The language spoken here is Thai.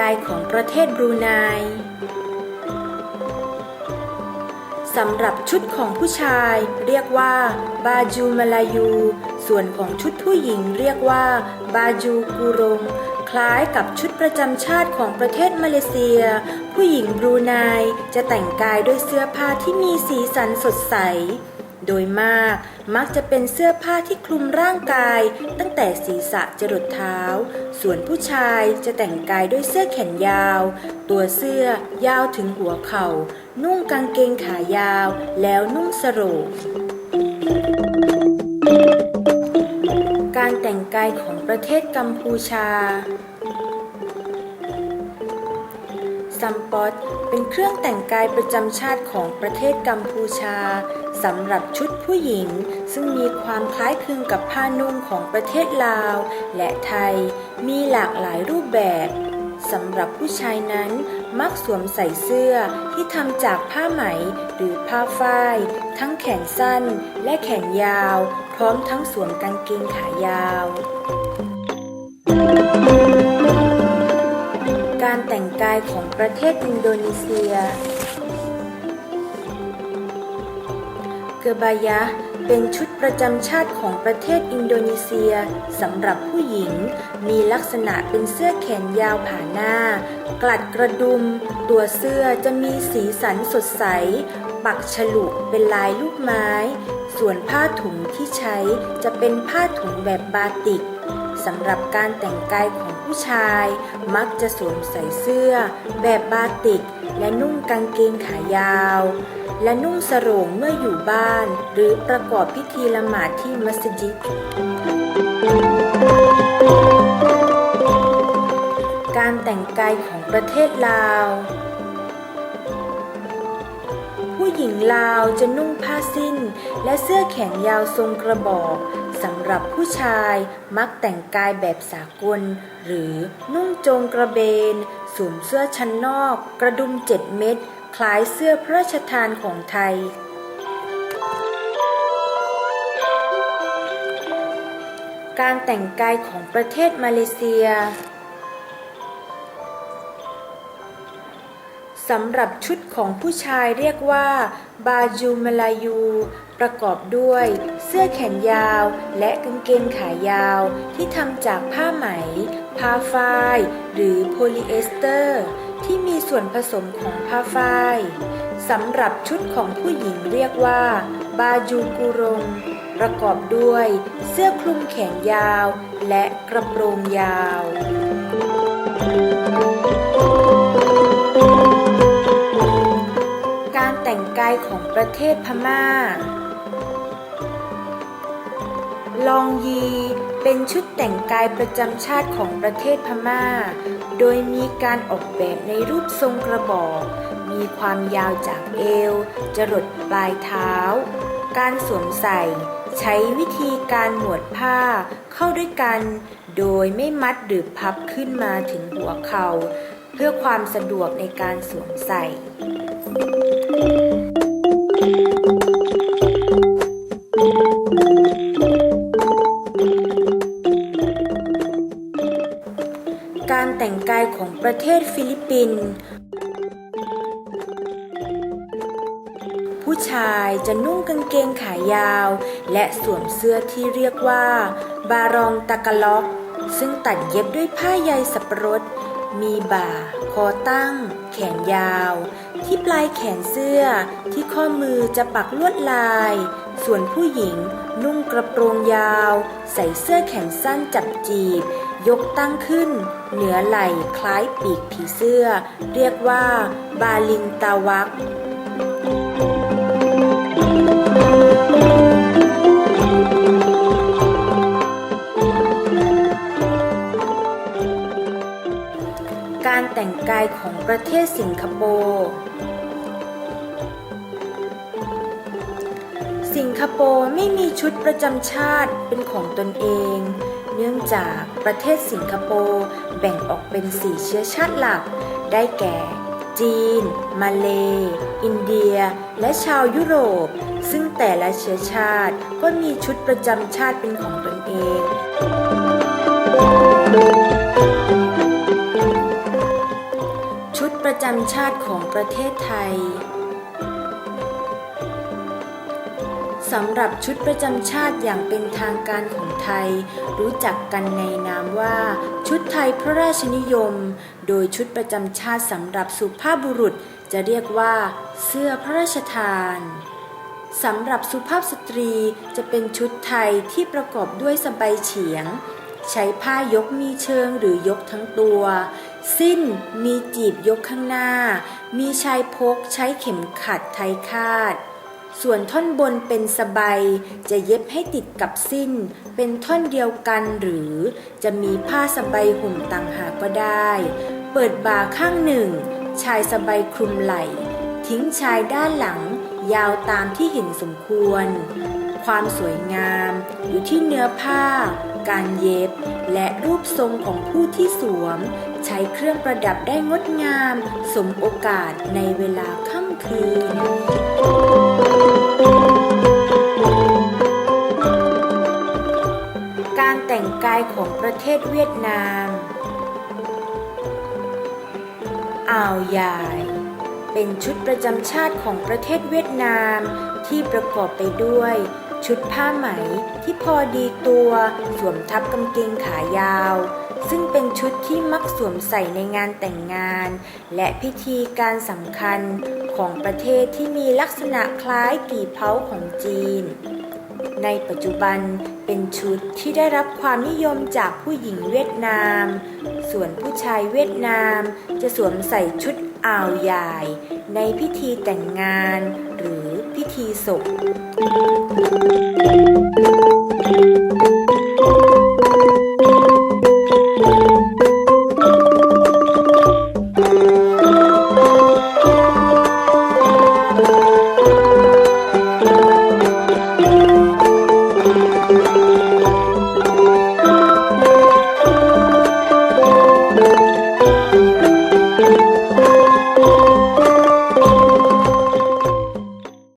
กายของประเทศบรูไนสำหรับชุดของผู้ชายเรียกว่าบาจูมาลายู ส่วนของชุดผู้หญิงเรียกว่าบาจูกูรงคล้ายกับชุดประจำชาติของประเทศมาเลเซีย ผู้หญิงบรูไนจะแต่งกายด้วยเสื้อผ้าที่มีสีสันสดใส โดยมากมักจะเป็นเสื้อผ้าที่คลุมร่างกาย ตั้งแต่ศีรษะจรดเท้า ส่วนผู้ชายจะแต่งกายด้วยเสื้อแขนยาว ตัวเสื้อยาวถึงหัวเข่า นุ่งกางเกงขายาว แล้วนุ่งสโรงการแต่งกายของประเทศกัมพูชา ซัมปอตเป็นเครื่องแต่งกายประจำชาติของประเทศกัมพูชาสำหรับชุดผู้หญิง ซึ่งมีความคล้ายคลึงกับผ้านุ่งของประเทศลาว และไทย มีหลากหลายรูปแบบสำหรับผู้ชายนั้นมักสวมใส่เสื้อที่ทำจากผ้าไหมหรือผ้าฝ้าย ทั้งแขนสั้นและแขนยาว พร้อมทั้งสวมกางเกงขายาว การแต่งกายของประเทศอินโดนีเซีย เกบายะเป็นชุดประจำชาติของประเทศอินโดนีเซียสำหรับผู้หญิง มีลักษณะเป็นเสื้อแขนยาวผ่าหน้า กลัดกระดุม ตัวเสื้อจะมีสีสันสดใส ปักฉลุเป็นลายลูกไม้ ส่วนผ้าถุงที่ใช้จะเป็นผ้าถุงแบบบาติกสำหรับการแต่งกายของ ผู้ชายมักจะสวมใส่เสื้อ แบบบาติก และนุ่งกางเกงขายาว และนุ่งสโรงเมื่ออยู่บ้าน หรือประกอบพิธีละหมาดที่มัสยิดการแต่งกายของประเทศลาว ผู้หญิงลาวจะนุ่งผ้าสิ้น และเสื้อแขนยาวทรงกระบอก สำหรับผู้ชายมักแต่งกายแบบสากล หรือนุ่งโจงกระเบน สวมเสื้อชั้นนอก กระดุมเจ็ดเม็ดคล้ายเสื้อพระราชทานของไทย การแต่งกายของประเทศมาเลเซีย สำหรับชุดของผู้ชายเรียกว่า บาจูมาลายู ประกอบด้วย เสื้อแขนยาวและกางเกงขายาว ที่ทำจากผ้าไหม ผ้าฝ้าย หรือโพลีเอสเตอร์ ที่มีส่วนผสมของผ้าฝ้ายสำหรับชุดของผู้หญิงเรียกว่า บาจูกุรงประกอบด้วย เสื้อคลุมแขนยาว และกระโปรงยาว แต่งกายของประเทศพม่า ลองยีเป็นชุดแต่งกายประจำชาติของประเทศพม่า โดยมีการออกแบบในรูปทรงกระบอก มีความยาวจากเอว จรดปลายเท้า การสวมใส่ ใช้วิธีการหมวดผ้าเข้าด้วยกัน โดยไม่มัดหรือพับขึ้นมาถึงหัวเข่าเพื่อความสะดวกในการสวมใส่ กายของประเทศฟิลิปปินส์ผู้ชายจะนุ่งกางเกงขายาว และสวมเสื้อที่เรียกว่า บารองตะกะล็อก ซึ่งตัดเย็บด้วยผ้าใยสับปะรด มีบ่า คอตั้ง แขนยาว ที่ปลายแขนเสื้อที่ข้อมือจะปักลวดลาย ส่วนผู้หญิงนุ่งกระโปรงยาว ใส่เสื้อแขนสั้นจับจีบ ยกตั้งขึ้น เหนือไหล่คล้ายปีกผีเสื้อ เรียกว่า บาลิงตาวักการแต่งกายของประเทศสิงคโปร์สิงคโปร์ไม่มีชุดประจำชาติเป็นของตนเอง เนื่องจากประเทศสิงคโปร์แบ่งออกเป็นสี่เชื้อชาติหลัก ได้แก่ จีน มาเล อินเดีย และชาวยุโรป ซึ่งแต่ละเชื้อชาติก็มีชุดประจำชาติเป็นของตนเองชุดประจำชาติของประเทศไทย สำหรับชุดประจำชาติอย่างเป็นทางการของไทย รู้จักกันในนามว่า ชุดไทยพระราชนิยม โดยชุดประจำชาติสำหรับสุภาพบุรุษจะเรียกว่า เสื้อพระราชทานสำหรับสุภาพสตรีจะเป็นชุดไทยที่ประกอบด้วยสบายเฉียง ใช้ผ้ายกมีเชิงหรือยกทั้งตัว สิ้นมีจีบยกข้างหน้า มีชายพกใช้เข็มขัดไทยคาด ส่วนท่อนบนเป็นสบายจะเย็บให้ติดกับสิ้น เป็นท่อนเดียวกันหรือจะมีผ้าสบายห่มต่างหากก็ได้ เปิดบ่าข้างหนึ่ง ชายสบายคลุมไหล่ ทิ้งชายด้านหลัง ยาวตามที่เห็นสมควร ความสวยงาม อยู่ที่เนื้อผ้า การเย็บ และรูปทรงของผู้ที่สวม ใช้เครื่องประดับได้งดงาม สมโอกาสในเวลาค่ำคืน กายของประเทศเวียดนาม อ่าวยายเป็นชุดประจำชาติของประเทศเวียดนามที่ประกอบไปด้วย ชุดผ้าไหมที่พอดีตัวสวมทับกางเกงขายาว ซึ่งเป็นชุดที่มักสวมใส่ในงานแต่งงาน และพิธีการสำคัญของประเทศที่มีลักษณะคล้ายกี่เผาของจีน ในปัจจุบันเป็นชุดที่ได้รับความนิยมจากผู้หญิงเวียดนาม ส่วนผู้ชายเวียดนามจะสวมใส่ชุดอ่าวยาย ในพิธีแต่งงาน หรือพิธีศพ